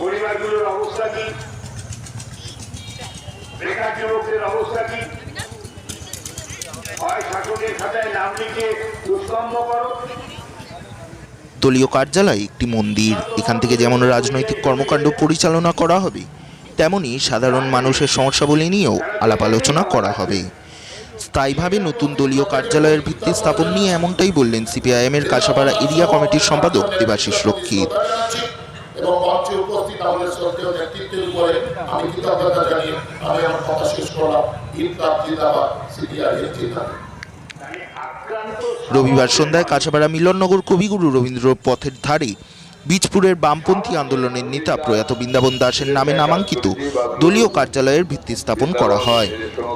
পরিবারগুলোর অবস্থা কি? বেকার যুবকদের অবস্থা কি? হয় ঠাকুরের খাতায় নাম লিখে দুষ্কর্ম করো। দলীয় কার্যালয় একটি মন্দির। এখান থেকে যেমন রাজনৈতিক কর্মকাণ্ড পরিচালনা করা হবে, তেমনি সাধারণ মানুষের সমস্যাবলী নিয়েও আলাপ আলোচনা করা হবে। স্থায়ীভাবে নতুন দলীয় কার্যালয়ের ভিত্তি স্থাপন নিয়ে এমনটাই বললেন সিপিআইএমের কাছাপাড়া এরিয়া কমিটির সম্পাদক দেবাশিস রক্ষিত। এবং মঞ্চে উপস্থিত আমাদের শ্রদ্ধেয় নেতৃত্বের উপরে আমি কৃতজ্ঞতা জানিয়ে আমি আমার কথা শেষ করলাম। ইনকাম জিন্দাবাদ সিপিআইএম জিন্দাবাদ। রবিবার সন্ধ্যায় কাছাপাড়া মিলননগর কবিগুরু রবীন্দ্র পথের ধারে বীজপুরের বামপন্থী আন্দোলনের নেতা প্রয়াত বৃন্দাবন দাসের নামে নামাঙ্কিত দলীয় কার্যালয়ের ভিত্তি স্থাপন করা হয়।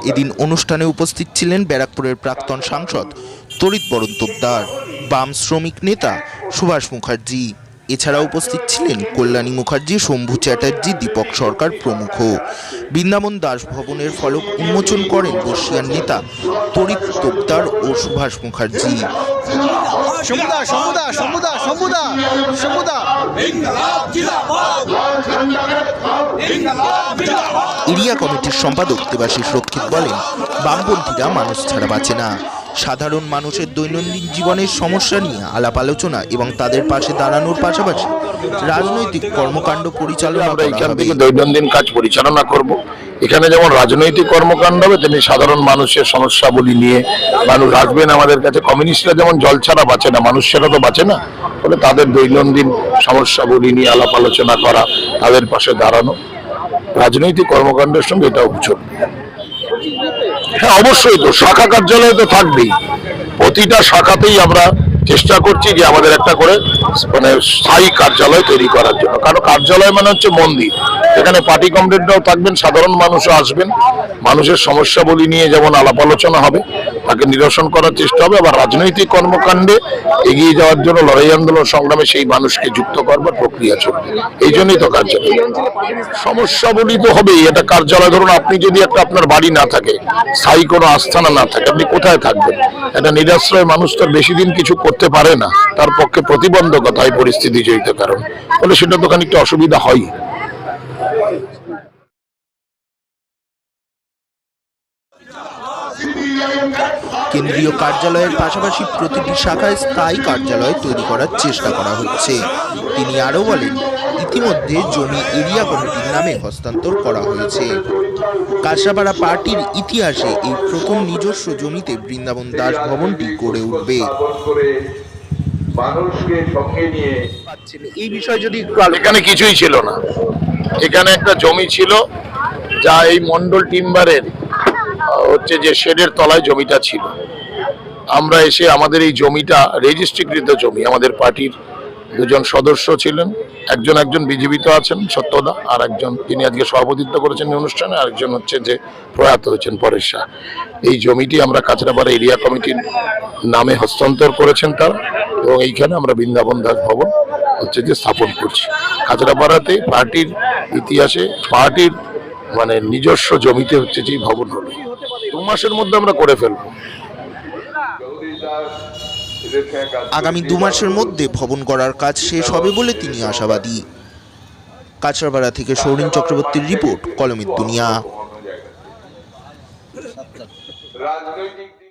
এদিন অনুষ্ঠানে উপস্থিত ছিলেন ব্যারাকপুরের প্রাক্তন সাংসদ তরিৎ বরণ বাম শ্রমিক নেতা সুভাষ মুখার্জি। এছাড়া উপস্থিত ছিলেন কল্যাণী মুখার্জি শম্ভু চ্যাটার্জি দীপক সরকার প্রমুখ। বৃন্দাবন দাস ভবনের ফলক উন্মোচন করেন বর্ষিয়ান নেতা তরিৎ তোপদার ও সুভাষ মুখার্জি। এরিয়া কমিটির সম্পাদক দেবাশিস রক্ষিত বলেন বামপন্থীরা মানুষ ছাড়া বাঁচে না। সাধারণ মানুষের দৈনন্দিন জীবনের সমস্যা নিয়ে আলাপ আলোচনা এবং তাদের পাশে দাঁড়ানোর পাশাপাশি রাজনৈতিক কর্মকাণ্ড পরিচালনা আমরা এখান থেকে দৈনন্দিন কাজ পরিচালনা করব। এখানে যেমন রাজনৈতিক কর্মকাণ্ড হবে তেমনি সাধারণ মানুষের সমস্যাবলী নিয়ে মানুষ আসবেন আমাদের কাছে। কমিউনিস্টরা যেমন জল ছাড়া বাঁচে না মানুষ ছাড়া তো বাঁচে না ফলে তাদের দৈনন্দিন সমস্যাবলী নিয়ে আলাপ আলোচনা করা তাদের পাশে দাঁড়ানো। রাজনৈতিক কর্মকাণ্ডের সঙ্গে এটাও চলবে। হ্যাঁ অবশ্যই তো, শাখা কার্যালয় তো থাকবেই। প্রতিটা শাখাতেই আমরা চেষ্টা করছি যে আমাদের একটা করে মানে স্থায়ী কার্যালয় তৈরি করার জন্য। কারণ কার্যালয় মানে হচ্ছে মন্দির। এখানে পার্টি কমরেডরাও থাকবেন, সাধারণ মানুষও আসবেন। মানুষের সমস্যাবলী নিয়ে যেমন আলাপ আলোচনা হবে, তাকে নিরসন করার চেষ্টা হবে। আবার রাজনৈতিক কর্মকাণ্ডে এগিয়ে যাওয়ার জন্য লড়াই আন্দোলন সংগ্রামে সেই মানুষকে যুক্ত করবার প্রক্রিয়া চলবে। এই জন্যই তো কার্যালয় সমস্যাবলী তো হবেই। এটা কার্যালয়, ধরুন আপনি যদি একটা আপনার বাড়ি না থাকে, স্থায়ী কোনো আস্থানা না থাকে, আপনি কোথায় থাকবেন? একটা নিরাশ্রয় মানুষ তো বেশি দিন কিছু করতে পারে না। তার পক্ষে প্রতিবন্ধকতা হয় পরিস্থিতি জড়িত কারণ। ফলে সেটা তো খানিকটা অসুবিধা হয় কেন্দ্রীয় কার্যালয়ের পাশাপাশি প্রতিটি শাখায় স্থায়ী কার্যালয় তৈরি করার চেষ্টা করা হচ্ছে। তিনি আরও বলেন ইতিমধ্যে জমি এরিয়া কমিটির নামে হস্তান্তর করা হয়েছে। কাঁচরাপাড়া পার্টির ইতিহাসে এই প্রথম নিজস্ব জমিতে বৃন্দাবন দাস ভবনটি গড়ে উঠবে। মানুষকে সঙ্গে নিয়ে এই বিষয়ে যদি একটু এখানে কিছুই ছিল না। এখানে একটা জমি ছিল যা এই মন্ডল টিম্বারের হচ্ছে যে শেডের তলায় জমিটা ছিল। আমরা এসে আমাদের এই জমিটা রেজিস্ট্রিকৃত জমি, আমাদের পার্টির দুজন সদস্য ছিলেন। একজন একজন বিজীবিত আছেন, সত্যদা, আর একজন তিনি আজকে সভাপতিত্ব করেছেন অনুষ্ঠানে আরেকজন হচ্ছে যে প্রয়াত হয়েছেন পরেশ শাহ। এই জমিটি আমরা কাছড়াপাড়া এরিয়া কমিটির নামে হস্তান্তর করেছেন তারা, এবং এইখানে আমরা বৃন্দাবন দাস ভবন হচ্ছে যে স্থাপন করছি। কাছড়াপাড়াতে পার্টির ইতিহাসে, পার্টির মানে নিজস্ব জমিতে হচ্ছে যে এই ভবন হলো। দু মাসের মধ্যে আমরা করে ফেলব। আগামী দু মাসের মধ্যে ভবন করার কাজ শেষ হবে বলে তিনি আশাবাদী। কাছড়াপাড়া থেকে সৌরিন চক্রবর্তীর রিপোর্ট কলমের দুনিয়া। রাজনৈতিক